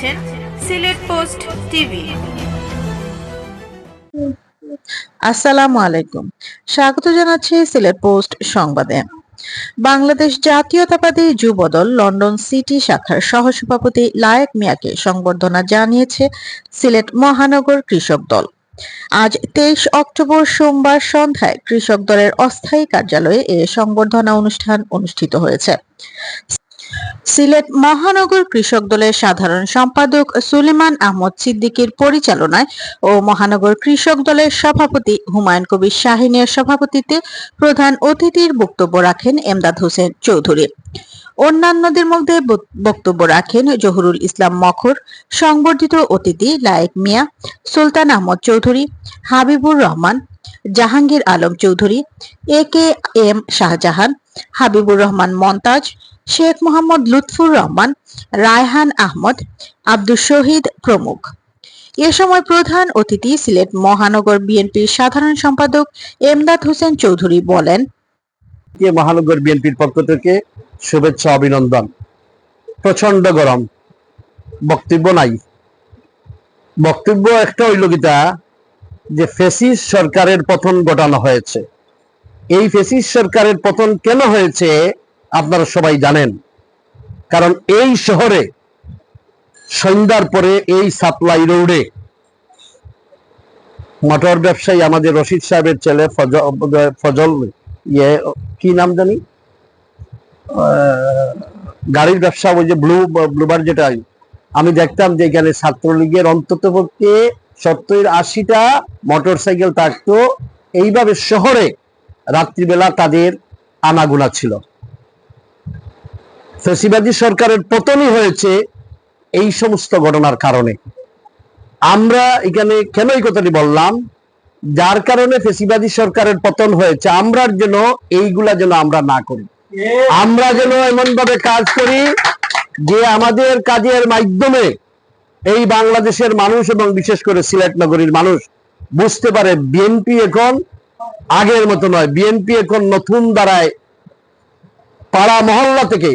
দেখছেন Sylhet post TV. আসসালামু আলাইকুম। স্বাগত জানাচ্ছি সিলেট পোস্ট সংবাদে। বাংলাদেশ জাতীয়তাবাদী যুবদল লন্ডন সিটি শাখার সহসভাপতি লায়েক মিয়াকে সংবর্ধনা জানিয়েছে সিলেট মহানগর কৃষক দল। আজ তেইশ অক্টোবর সোমবার সন্ধ্যায় কৃষক দলের অস্থায়ী কার্যালয়ে এ সংবর্ধনা অনুষ্ঠান অনুষ্ঠিত হয়েছে। সিলেট মহানগর কৃষক দলের সাধারণ সম্পাদক সুলেমান আহমদ সিদ্দিকীর পরিচালনায় ও মহানগর কৃষক দলের সভাপতি হুমায়ুন কবির শাহিনের সভাপতিত্বে প্রধান অতিথির বক্তব্য রাখেন এমদাদ হোসেন চৌধুরী। অন্যান্যদের মধ্যে বক্তব্য রাখেন জহুরুল ইসলাম মখর, সংবর্ধিত অতিথি Layek Mia, Sultan Ahmed Chowdhury, Habibur Rahman, Jahangir Alam Chowdhury, A K M Shahjahan, Habibur Rahman Montaj Sheikh Mohammad Lutfur Rahman, Raihan Ahmed Abdul Shahid প্রমুখ। এ সময় প্রধান অতিথি সিলেট মহানগর বিএনপির সাধারণ সম্পাদক এমদাদ হোসেন চৌধুরী বলেন মহানগর বিএনপির পক্ষ থেকে শুভেচ্ছা, অভিনন্দন। প্রচণ্ড গরম। বক্তব্য নাই। বক্তব্য একটা হইল গীতা যে ফেসিস সরকারের পতন ঘটানো হয়েছে। এই ফেসিস সরকারের পতন কেন হয়েছে আপনারা সবাই জানেন। কারণ এই শহরে সন্ধ্যার পরে এই সাপ্লাই রোডে মোটর ব্যবসায়ী আমাদের রশিদ সাহেবের ছেলে ফজল ইয়ে কি নাম জানি? গাড়ির ব্যবসা, ওই যে ব্লু ব্লুবার যেটা আমি দেখতাম যে এখানে ছাত্রলীগের অন্তত পক্ষে সত্তর আশিটা মোটর সাইকেল থাকতো। এইভাবে শহরে রাত্রিবেলা তাদের আনাগুনা ছিল। ফেসিবাদী সরকারের পতনই হয়েছে এই সমস্ত ঘটনার কারণে। আমরা এখানে কেন এই কথাটি বললাম? যার কারণে ফেসিবাদী সরকারের পতন হয়েছে। আমরা যেন এইগুলা যেন আমরা না করি। আমরা যেন এমন ভাবে কাজ করি যে আমাদের কাজের মাধ্যমে এই বাংলাদেশের মানুষ এবং বিশেষ করে সিলেট নগরীর মানুষ বুঝতে পারে বিএনপি এখন আগের মতো নয়। বিএনপি এখন নতুন দ্বারায় পাড়া মহল্লা থেকে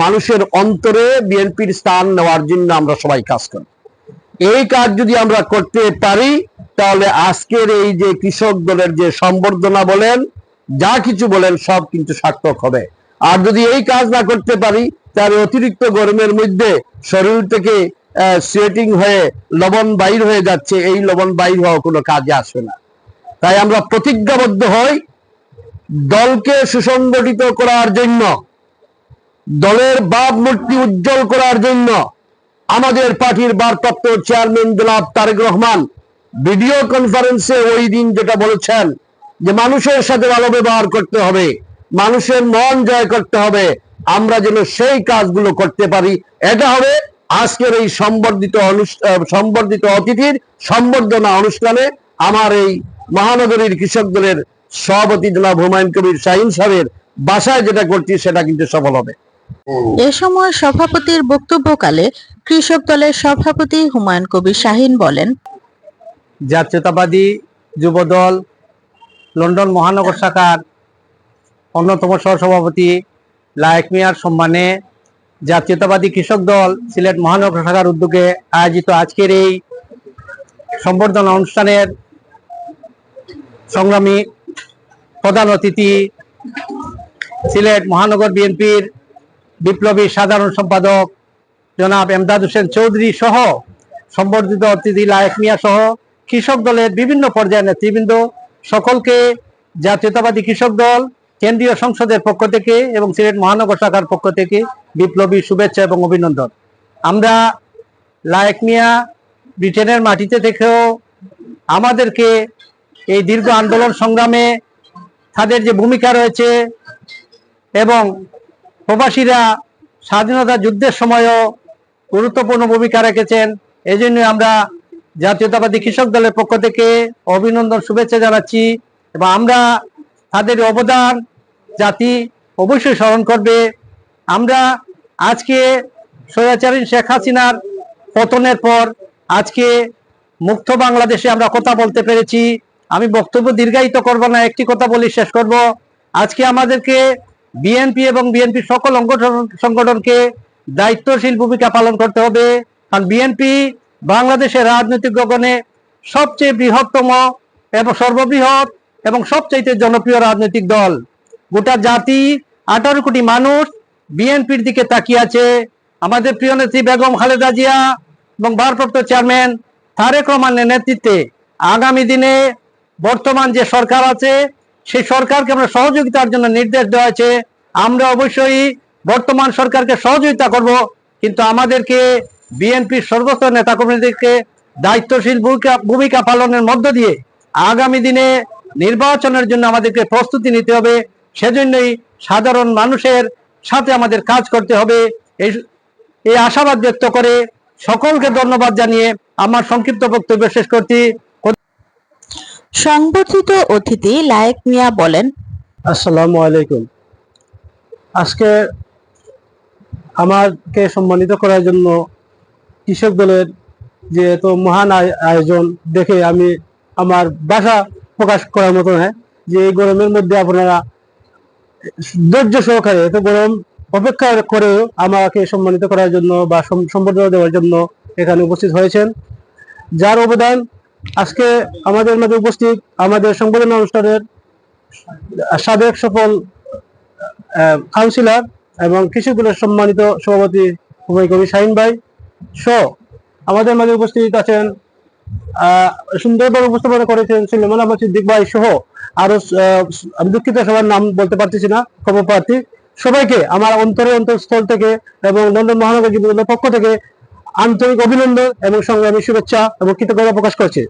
মানুষের অন্তরে বিএনপির স্থান নেওয়ার জন্য আমরা সবাই কাজ করি। এই কাজ যদি আমরা করতে পারি, তাহলে আজকের এই যে কৃষক দলের যে সম্বর্ধনা বলেন, যা কিছু বলেন, সব কিন্তু সার্থক হবে। আর যদি এই কাজ না করতে পারি, তাহলে অতিরিক্ত গরমের মধ্যে শরীর থেকে সোয়েটিং হয়ে, লবণ বাইর হয়ে যাচ্ছে। এই লবণ বাইর হওয়া কোনো কাজে আসবে না। তাই আমরা প্রতিজ্ঞাবদ্ধ হই দলকে সুসংগঠিত করার জন্য। দলের বাপ মূর্তি উজ্জ্বল করার জন্য আমাদের পার্টির ভারপ্রাপ্ত চেয়ারম্যান জনাব তারেক রহমান ভিডিও কনফারেন্সে ওই দিন যেটা বলেছেন যে মানুষের সাথে ভালো ব্যবহার করতে হবে, মানুষের মন জয় করতে হবে, আমরা যেন সেই কাজগুলো করতে পারি। এটা হবে আজকের এই সম্বর্ধিত সম্বর্ধিত অতিথির সম্বর্ধনা অনুষ্ঠানে আমার এই মহানগরীর কৃষক দলের সভাপতি জনাব হুমায়ুন কবির শাহিন সাহেবের বাসায় যেটা করছি সেটা কিন্তু সফল হবে। এ সময় সভাপতির বক্তব্যকালে কৃষক দলের সভাপতি হুমায়ুন কবির শাহিন বলেন জাতীয়তাবাদী যুবদল, লন্ডন মহানগর শাখার অন্যতম সহসভাপতি লায়েক মিয়ার সম্মানে জাতীয়তাবাদী কৃষক দল সিলেট মহানগর শাখার উদ্যোগে আয়োজিত আজকের এই সম্বর্ধনা অনুষ্ঠানের সংগ্রামী প্রধান অতিথি সিলেট মহানগর বিএনপির বিপ্লবী সাধারণ সম্পাদক জনাব এমদাদ হোসেন চৌধুরী সহ সম্বর্ধিত অতিথি লায়েক মিয়া সহ কৃষক দলের বিভিন্ন পর্যায়ের নেতৃবৃন্দ, সকলকে জাতীয়তাবাদী কৃষক দল, কেন্দ্রীয় সংসদের পক্ষ থেকে এবং সিলেট মহানগর শাখার পক্ষ থেকে বিপ্লবী শুভেচ্ছা এবং অভিনন্দন। আমরা লায়েক মিয়া ব্রিটেনের মাটিতে থেকেও আমাদেরকে এই দীর্ঘ আন্দোলন সংগ্রামে তাদের যে ভূমিকা রয়েছে এবং প্রবাসীরা স্বাধীনতা যুদ্ধের সময়ও গুরুত্বপূর্ণ ভূমিকা রেখেছেন। এই জন্য আমরা জাতীয়তাবাদী কৃষক দলের পক্ষ থেকে অভিনন্দন, শুভেচ্ছা জানাচ্ছি এবং আমরা তাদের অবদান জাতি অবশ্যই স্মরণ করবে। আমরা আজকে স্বৈরাচারী শেখ হাসিনার পতনের পর আজকে মুক্ত বাংলাদেশে আমরা কথা বলতে পেরেছি। আমি বক্তব্য দীর্ঘায়িত করব না, একটি কথা বলি শেষ করব। আজকে আমাদেরকে বিএনপি এবং বিএনপি সকল সংগঠনকে দায়িত্বশীল ভূমিকা পালন করতে হবে। কারণ বিএনপি বাংলাদেশের রাজনৈতিক গগনে সবচেয়ে বৃহত্তম এবং সর্ববৃহৎ এবং সবচেয়ে জনপ্রিয় রাজনৈতিক দল। গোটা জাতি আঠারো কোটি মানুষ বিএনপির দিকে তাকিয়ে আছে। আমাদের প্রিয় নেত্রী বেগম খালেদা জিয়া এবং ভারপ্রাপ্ত চেয়ারম্যান তারেক রহমানের নেতৃত্বে আগামী দিনে বর্তমান যে সরকার আছে সেই সরকারকে আমরা সহযোগিতার জন্য নির্দেশ দেওয়া হয়েছে। আমরা অবশ্যই বর্তমান সরকারকে সহযোগিতা করব, কিন্তু আমাদেরকে বিএনপির সর্বস্তর নেতাকর্মীদেরকে দায়িত্বশীল ভূমিকা ভূমিকা পালনের মধ্য দিয়ে আগামী দিনে নির্বাচনের জন্য আমাদেরকে প্রস্তুতি নিতে হবে। সেজন্যই সাধারণ মানুষের সাথে আমাদের কাজ করতে হবে। এই এই আশাবাদ ব্যক্ত করে সকলকে ধন্যবাদ জানিয়ে আমার সংক্ষিপ্ত বক্তব্য শেষ করছি। সংবর্ধিত অতিথি লায়েক মিয়া বলেন, আসসালামু আলাইকুম। আজকে আমাকে সম্মানিত করার জন্য কৃষক দলের যে এত মহান আয়োজন দেখে আমি আমার বাসা প্রকাশ করার মতো নয় যে এই গরমের মধ্যে আপনারা ধৈর্য সহকারে, এত গরম অপেক্ষা করেও আমাকে সম্মানিত করার জন্য বা সম- সম্বর্ধনা দেওয়ার জন্য এখানে উপস্থিত হয়েছেন। যার অবদান আজকে আমাদের মাঝে উপস্থিত আমাদের সংবর্ধনা অনুষ্ঠানের সাবেক সফল কাউন্সিলর এবং কৃষক দলের সম্মানিত সভাপতি উভয় কবি শাহিন ভাই সহ আমাদের মাঝে উপস্থিত আছেন সুন্দরভাবে উপস্থাপনা করেছেন সুলেমান আহমদ সিদ্দিক ভাই সহ আরও আমি দুঃখিত সবার নাম বলতে পারতেছি না খবর প্রার্থী। সবাইকে আমার অন্তরে অন্তঃস্থল থেকে এবং লন্ডন মহানগর জীবনের পক্ষ থেকে আন্তরিক অভিনন্দন এবং সংগ্রামী শুভেচ্ছা এবং কৃতজ্ঞতা প্রকাশ করছি।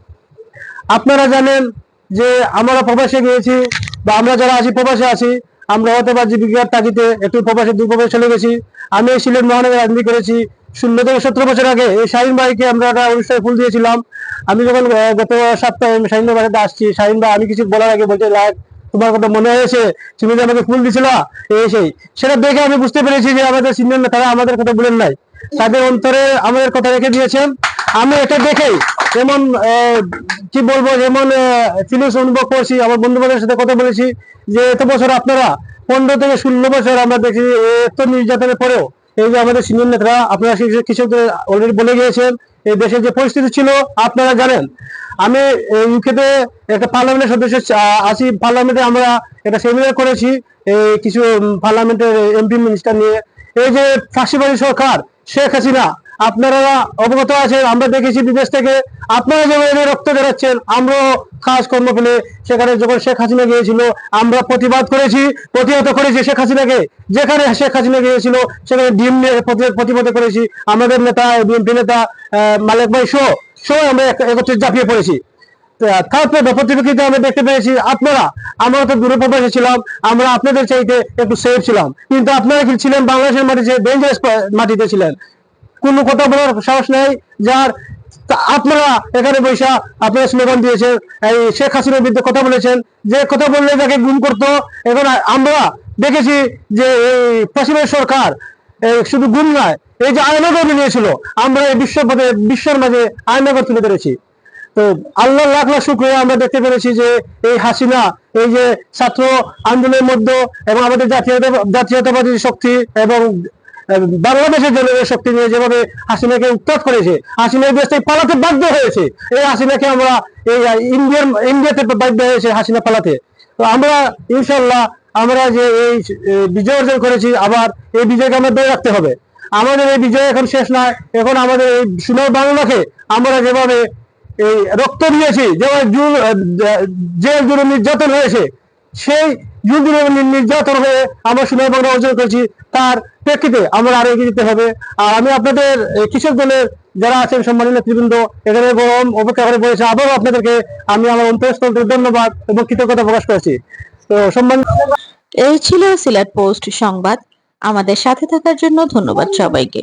আপনারা জানেন যে আমরা প্রবাসে গিয়েছি বা আমরা যারা আছি, প্রবাসে আছি, আমরা হয়তো বা জীবিকার তাগিতে একটু প্রবাসে দুই প্রবাসে চলে গেছি। আমি এই সিলেট মহানগরে রাজনীতি করেছি। ষোলো থেকে সতেরো বছর আগে এই শাহিন ভাইকে আমরা একটা অনুষ্ঠানে ফুল দিয়েছিলাম। আমি যখন গত সপ্তাহে শাহিন ভাই বাড়িতে আসছি, শাহিন ভাই, আমি কিছু বলার আগে বলছে লাগ তোমার কথা মনে হয়েছে? তুমি যে আমাকে ফুল দিছিল? এই সেই। সেটা দেখে আমি বুঝতে পেরেছি যে আমাদের সিনিয়র তারা আমাদের কথা বলেন নাই। তাদের অন্তরে আমাদের কথা রেখে দিয়েছেন। আমি এটা দেখেই যেমন কি বলব, যেমন ফিলিংস অনুভব করছি আমার বন্ধু বান্ধবের সাথে কথা বলেছি যে এত বছর আপনারা পনেরো থেকে ষোলো বছর আমরা দেখি এত নির্যাতনের পরেও এই যে আমাদের সিনিয়র নেতারা, আপনারা কৃষকদের অলরেডি বলে গিয়েছেন, এই দেশের যে পরিস্থিতি ছিল, আপনারা জানেন। আমি ইউকেতে একটা পার্লামেন্টের সদস্য আছি, পার্লামেন্টে আমরা একটা সেমিনার করেছি, এই কিছু পার্লামেন্টের এমপি মিনিস্টার নিয়ে। এই যে ফাঁসিবাড়ি সরকার শেখ হাসিনা, আপনারা অবগত আছেন, আমরা দেখেছি বিদেশ থেকে আপনারা এনে রক্ত বেরোচ্ছেন, আমরাও কাজ কর্ম ফেলে সেখানে যখন শেখ হাসিনা গিয়েছিল, আমরা প্রতিবাদ করেছি, প্রতিহত করেছি শেখ হাসিনাকে। যেখানে শেখ হাসিনা গিয়েছিল, সেখানে ডিম নিয়ে প্রতিবাদ করেছি। আমাদের নেতা, বিএনপি নেতা মালিক ভাই শো শো আমরা এক- একত্রে ঝাঁপিয়ে পড়েছি। তারপরে প্রতিযোগিতা আমরা দেখতে পেয়েছি, আপনারা, আমরা তো দূরে প্রবাসে ছিলাম, আমরা আপনাদের চাইতে একটু সেফ ছিলাম। কিন্তু আপনারা কি ছিলেন বাংলাদেশের মাটিতে ডেঞ্জারাস মাটিতে ছিলেন? কোনো কথা বলার সাহস নেই, যার আপনারা এখানে বৈশা আপনারা স্লোগান দিয়েছেন, এই শেখ হাসিনার বিরুদ্ধে কথা বলেছেন, যে কথা বললে তাকে গুম করতো। এখন আমরা দেখেছি যে এই পশ্চিমের সরকার শুধু গুম নয়, এই যে আয়নাগর নিয়েছিল আমরা এই বিশ্ব বিশ্বের মাঝে আয়নাগর তুলে ধরেছি। তো আল্লাহ লাখ লাখ শুক্রিয়া। আমরা দেখতে পেরেছি যে এই হাসিনা, এই যে ছাত্র আন্দোলনের মধ্যে এবং আমাদের জাতীয়তা, জাতীয়তাবাদী শক্তি এবং বাংলাদেশের জনের শক্তি নিয়ে যেভাবে হাসিনাকে উত্তর করেছে, হাসিনা দেশ থেকে পালাতে বাধ্য হয়েছে। এই হাসিনাকে আমরা এই ইন্ডিয়ার, ইন্ডিয়াতে বাধ্য হয়েছে হাসিনা পালাতে। তো আমরা ইনশাল্লাহ আমরা যে এই বিজয় অর্জন করেছি, আবার এই বিজয়কে আমরা ধরে রাখতে হবে। আমাদের এই বিজয় এখন শেষ নয়। এখন আমাদের এই সোনার বাংলাকে আমরা যেভাবে এই রক্ত দিয়েছি যেভাবে জুল যে জুড়ে নির্যাতন হয়েছে, সেই যুগ নির্যাতন হয়ে আমরা বাংলা অর্জন করেছি, তার প্রেক্ষিতে আমরা আরও এগিয়ে যেতে হবে। আর আমি আপনাদের কৃষক দলের যারা আছেন, সম্মানীয় নেতৃবৃন্দ, এখানে গরম অপেক্ষা করে বলেছে, আবারও আপনাদেরকে আমি আমার অন্তরস্থল ধন্যবাদ এবং কৃতজ্ঞতা প্রকাশ করেছি। তো সম্মান এই ছিল সিলেট পোস্ট সংবাদ। আমাদের সাথে থাকার জন্য ধন্যবাদ সবাইকে।